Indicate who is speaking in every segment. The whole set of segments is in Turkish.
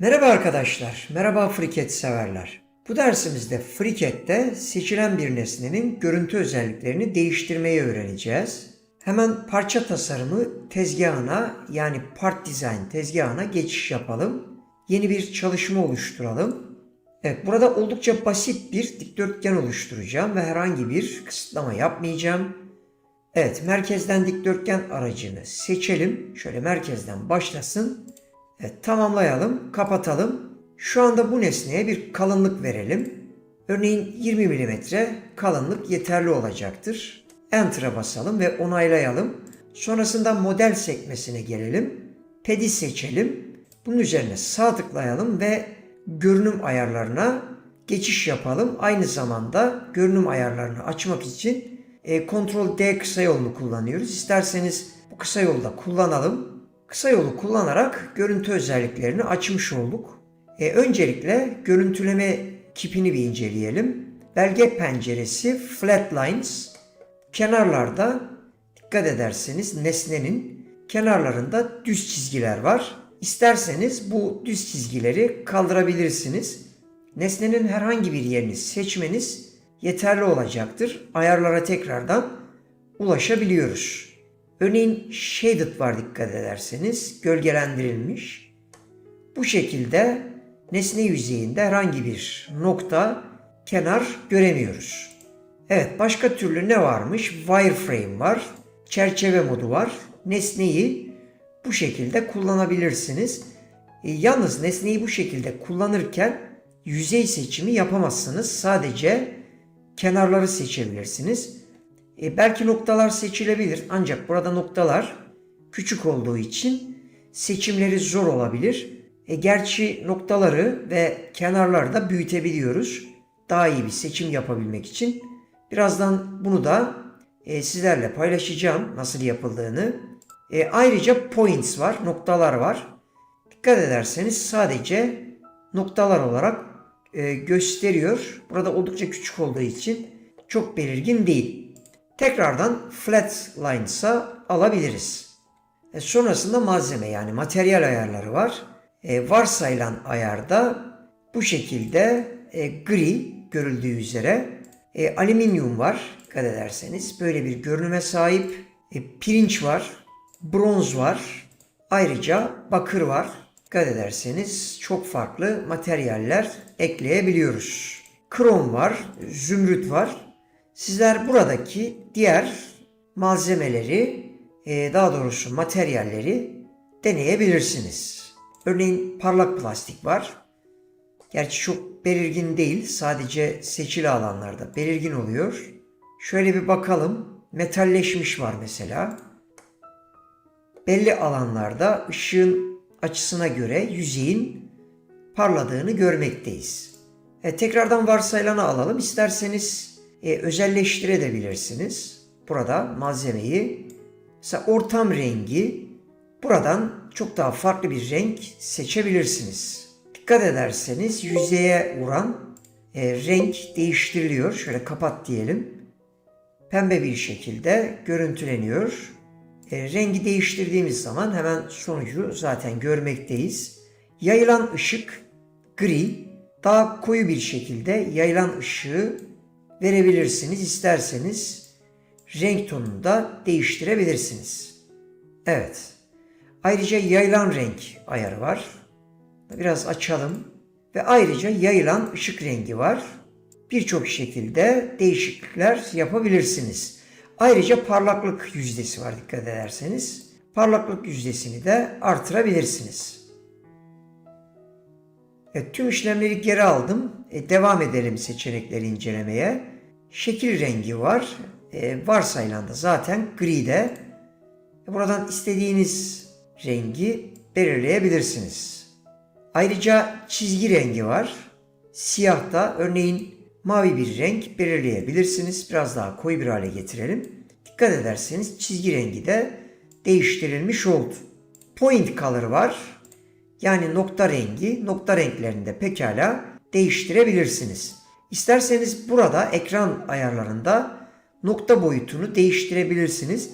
Speaker 1: Merhaba arkadaşlar, merhaba FreeCAD severler. Bu dersimizde FreeCAD'de seçilen bir nesnenin görüntü özelliklerini değiştirmeyi öğreneceğiz. Hemen parça tasarımı tezgahına yani Part Design tezgahına geçiş yapalım. Yeni bir çalışma oluşturalım. Evet, burada oldukça basit bir dikdörtgen oluşturacağım ve herhangi bir kısıtlama yapmayacağım. Evet, merkezden dikdörtgen aracını seçelim. Şöyle merkezden başlasın. Evet, tamamlayalım, kapatalım. Şu anda bu nesneye bir kalınlık verelim. Örneğin 20 mm kalınlık yeterli olacaktır. Enter'a basalım ve onaylayalım. Sonrasında model sekmesine gelelim. Ped'i seçelim. Bunun üzerine sağ tıklayalım ve görünüm ayarlarına geçiş yapalım. Aynı zamanda görünüm ayarlarını açmak için e, Ctrl D kısa yolunu kullanıyoruz. İsterseniz bu kısa yolu da kullanalım. Kısa yolu kullanarak görüntü özelliklerini açmış olduk. E, öncelikle görüntüleme tipini bir inceleyelim. Belge penceresi Flat Lines. Kenarlarda dikkat ederseniz nesnenin kenarlarında düz çizgiler var. İsterseniz bu düz çizgileri kaldırabilirsiniz. Nesnenin herhangi bir yerini seçmeniz yeterli olacaktır. Ayarlara tekrardan ulaşabiliyoruz. Örneğin shaded var dikkat ederseniz. Gölgelendirilmiş. Bu şekilde nesne yüzeyinde herhangi bir nokta, kenar göremiyoruz. Evet başka türlü ne varmış? Wireframe var. Çerçeve modu var. Nesneyi bu şekilde kullanabilirsiniz. E, yalnız nesneyi bu şekilde kullanırken yüzey seçimi yapamazsınız. Sadece kenarları seçebilirsiniz. E, belki noktalar seçilebilir ancak burada noktalar küçük olduğu için seçimleri zor olabilir. E, gerçi noktaları ve kenarları da büyütebiliyoruz. Daha iyi bir seçim yapabilmek için. Birazdan bunu da e, sizlerle paylaşacağım nasıl yapıldığını. E, ayrıca points var, noktalar var. Dikkat ederseniz sadece noktalar olarak e, gösteriyor. Burada oldukça küçük olduğu için çok belirgin değil. Tekrardan flat lines'a alabiliriz. E, sonrasında malzeme yani materyal ayarları var. E, varsayılan ayarda bu şekilde e, gri görüldüğü üzere e, alüminyum var dikkat ederseniz. Böyle bir görünüme sahip. E, pirinç var. Bronz var. Ayrıca bakır var. Dikkat ederseniz çok farklı materyaller ekleyebiliyoruz. Krom var. Zümrüt var. Sizler buradaki diğer malzemeleri e, daha doğrusu materyalleri deneyebilirsiniz. Örneğin parlak plastik var. Gerçi çok belirgin değil. Sadece seçili alanlarda belirgin oluyor. Şöyle bir bakalım. Metalleşmiş var mesela. Belli alanlarda ışığın açısına göre yüzeyin parladığını görmekteyiz. E, tekrardan varsayılanı alalım. İsterseniz e, özelleştirebilirsiniz. Burada malzemeyi mesela ortam rengi buradan çok daha farklı bir renk seçebilirsiniz. Dikkat ederseniz yüzeye vuran e, renk değiştiriliyor. Şöyle kapat diyelim. Pembe bir şekilde görüntüleniyor. E, rengi değiştirdiğimiz zaman hemen sonucu zaten görmekteyiz. Yayılan ışık gri, daha koyu bir şekilde yayılan ışığı verebilirsiniz. İsterseniz renk tonunu da değiştirebilirsiniz. Evet. Ayrıca yayılan renk ayarı var. Biraz açalım. Ve ayrıca yayılan ışık rengi var. Birçok şekilde değişiklikler yapabilirsiniz. Ayrıca parlaklık yüzdesi var dikkat ederseniz. Parlaklık yüzdesini de artırabilirsiniz. Evet, tüm işlemleri geri aldım. E, devam edelim seçenekleri incelemeye. Şekil rengi var. E, varsayılan da zaten gride. E, buradan istediğiniz rengi belirleyebilirsiniz. Ayrıca çizgi rengi var. Siyahta örneğin mavi bir renk belirleyebilirsiniz. Biraz daha koyu bir hale getirelim. Dikkat ederseniz çizgi rengi de değiştirilmiş oldu. Point color var. Yani nokta rengi, nokta renklerinde pekala değiştirebilirsiniz. İsterseniz burada ekran ayarlarında nokta boyutunu değiştirebilirsiniz.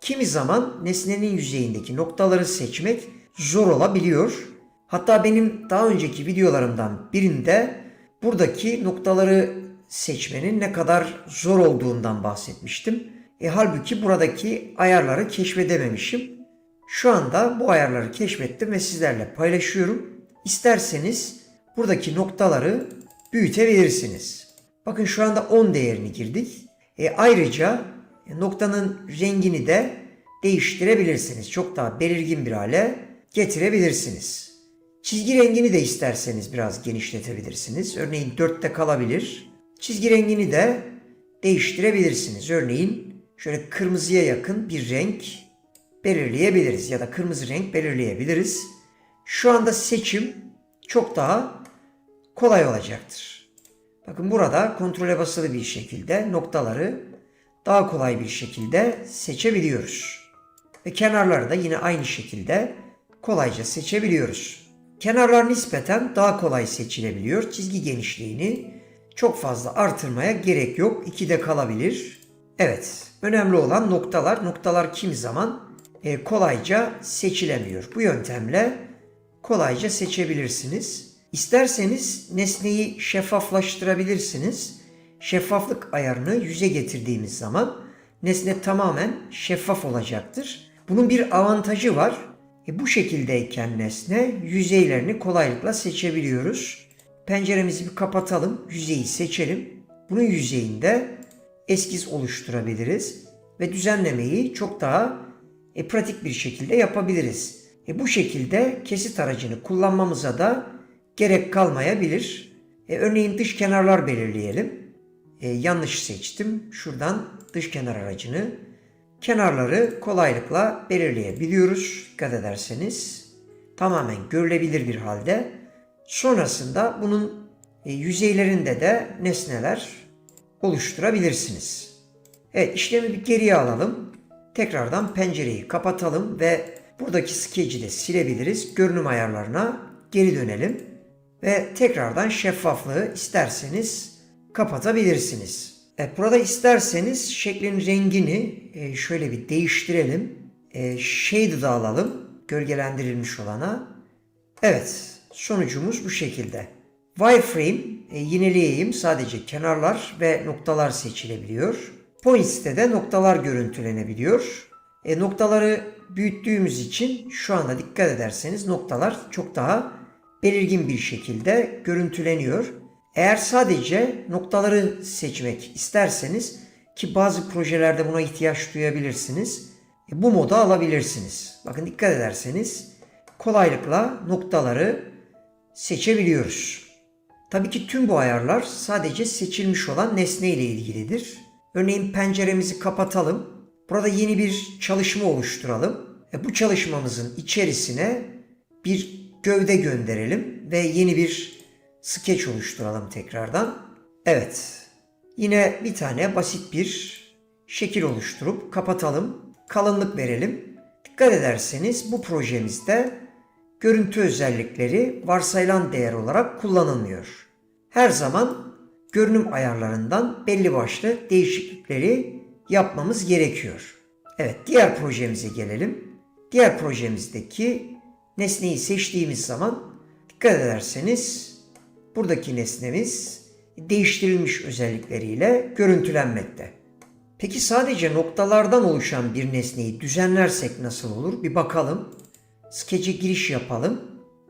Speaker 1: Kimi zaman nesnenin yüzeyindeki noktaları seçmek zor olabiliyor. Hatta benim daha önceki videolarımdan birinde buradaki noktaları seçmenin ne kadar zor olduğundan bahsetmiştim. E, halbuki buradaki ayarları keşfedememişim. Şu anda bu ayarları keşfettim ve sizlerle paylaşıyorum. İsterseniz buradaki noktaları büyütebilirsiniz. Bakın şu anda 10 değerini girdik. E, ayrıca noktanın rengini de değiştirebilirsiniz. Çok daha belirgin bir hale getirebilirsiniz. Çizgi rengini de isterseniz biraz genişletebilirsiniz. Örneğin 4'te kalabilir. Çizgi rengini de değiştirebilirsiniz. Örneğin şöyle kırmızıya yakın bir renk belirleyebiliriz ya da kırmızı renk belirleyebiliriz. Şu anda seçim çok daha kolay olacaktır. Bakın burada kontrole basılı bir şekilde noktaları daha kolay bir şekilde seçebiliyoruz. Ve kenarları da yine aynı şekilde kolayca seçebiliyoruz. Kenarlar nispeten daha kolay seçilebiliyor. Çizgi genişliğini çok fazla artırmaya gerek yok. 2'de kalabilir. Evet, önemli olan noktalar. Noktalar kimi zaman kolayca seçilemiyor. Bu yöntemle kolayca seçebilirsiniz. İsterseniz nesneyi şeffaflaştırabilirsiniz. Şeffaflık ayarını yüze getirdiğimiz zaman nesne tamamen şeffaf olacaktır. Bunun bir avantajı var. E, bu şekildeyken nesne yüzeylerini kolaylıkla seçebiliyoruz. Penceremizi bir kapatalım, yüzeyi seçelim. Bunun yüzeyinde eskiz oluşturabiliriz ve düzenlemeyi çok daha e, pratik bir şekilde yapabiliriz. E, bu şekilde kesit aracını kullanmamıza da gerek kalmayabilir. E, örneğin dış kenarlar belirleyelim. E, yanlış seçtim. Şuradan dış kenar aracını kenarları kolaylıkla belirleyebiliyoruz. Dikkat ederseniz tamamen görülebilir bir halde. Sonrasında bunun e, yüzeylerinde de nesneler oluşturabilirsiniz. Evet işlemi bir geriye alalım. Tekrardan pencereyi kapatalım ve buradaki skeci de silebiliriz. Görünüm ayarlarına geri dönelim ve tekrardan şeffaflığı isterseniz kapatabilirsiniz. Evet, burada isterseniz şeklin rengini e, şöyle bir değiştirelim. E, Shaded'ı alalım. Gölgelendirilmiş olana. Evet. Sonucumuz bu şekilde. Wireframe e, yineleyeyim. Sadece kenarlar ve noktalar seçilebiliyor. Points'te de noktalar görüntülenebiliyor. E, noktaları büyüttüğümüz için şu anda dikkat ederseniz noktalar çok daha belirgin bir şekilde görüntüleniyor. Eğer sadece noktaları seçmek isterseniz ki bazı projelerde buna ihtiyaç duyabilirsiniz. E, bu moda alabilirsiniz. Bakın dikkat ederseniz kolaylıkla noktaları seçebiliyoruz. Tabii ki tüm bu ayarlar sadece seçilmiş olan nesne ile ilgilidir. Örneğin penceremizi kapatalım. Burada yeni bir çalışma oluşturalım. E, bu çalışmamızın içerisine bir gövde gönderelim ve yeni bir skeç oluşturalım tekrardan. Evet. Yine bir tane basit bir şekil oluşturup kapatalım. Kalınlık verelim. Dikkat ederseniz bu projemizde görüntü özellikleri varsayılan değer olarak kullanılmıyor. Her zaman görünüm ayarlarından belli başlı değişiklikleri yapmamız gerekiyor. Evet diğer projemize gelelim. Diğer projemizdeki nesneyi seçtiğimiz zaman dikkat ederseniz buradaki nesnemiz değiştirilmiş özellikleriyle görüntülenmekte. Peki sadece noktalardan oluşan bir nesneyi düzenlersek nasıl olur? Bir bakalım. Skece giriş yapalım.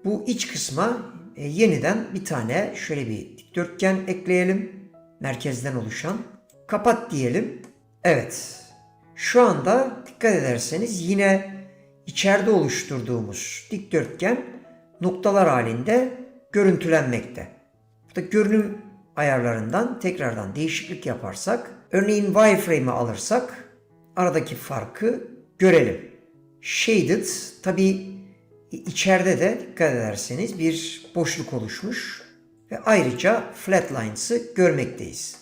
Speaker 1: Bu iç kısma e, yeniden bir tane şöyle bir dikdörtgen ekleyelim. Merkezden oluşan. Kapat diyelim. Evet. Şu anda dikkat ederseniz yine içeride oluşturduğumuz dikdörtgen noktalar halinde görüntülenmekte. Burada görünüm ayarlarından tekrardan değişiklik yaparsak, örneğin wireframe'i alırsak aradaki farkı görelim. Shaded tabi içeride de dikkat ederseniz bir boşluk oluşmuş ve ayrıca flatlines'ı görmekteyiz.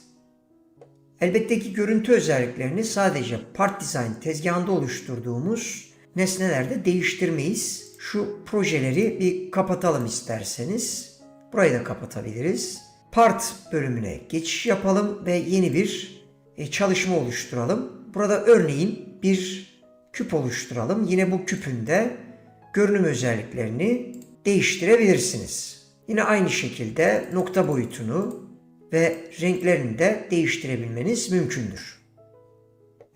Speaker 1: Elbette ki görüntü özelliklerini sadece Part Design tezgahında oluşturduğumuz nesnelerde değiştirmeyiz. Şu projeleri bir kapatalım isterseniz. Burayı da kapatabiliriz. Part bölümüne geçiş yapalım ve yeni bir e, çalışma oluşturalım. Burada örneğin bir küp oluşturalım. Yine bu küpün de görünüm özelliklerini değiştirebilirsiniz. Yine aynı şekilde nokta boyutunu ve renklerini de değiştirebilmeniz mümkündür.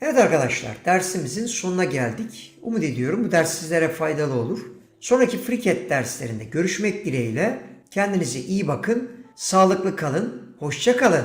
Speaker 1: Evet arkadaşlar dersimizin sonuna geldik. Umut ediyorum bu ders sizlere faydalı olur. Sonraki FreeCAD derslerinde görüşmek dileğiyle kendinize iyi bakın, sağlıklı kalın, hoşça kalın.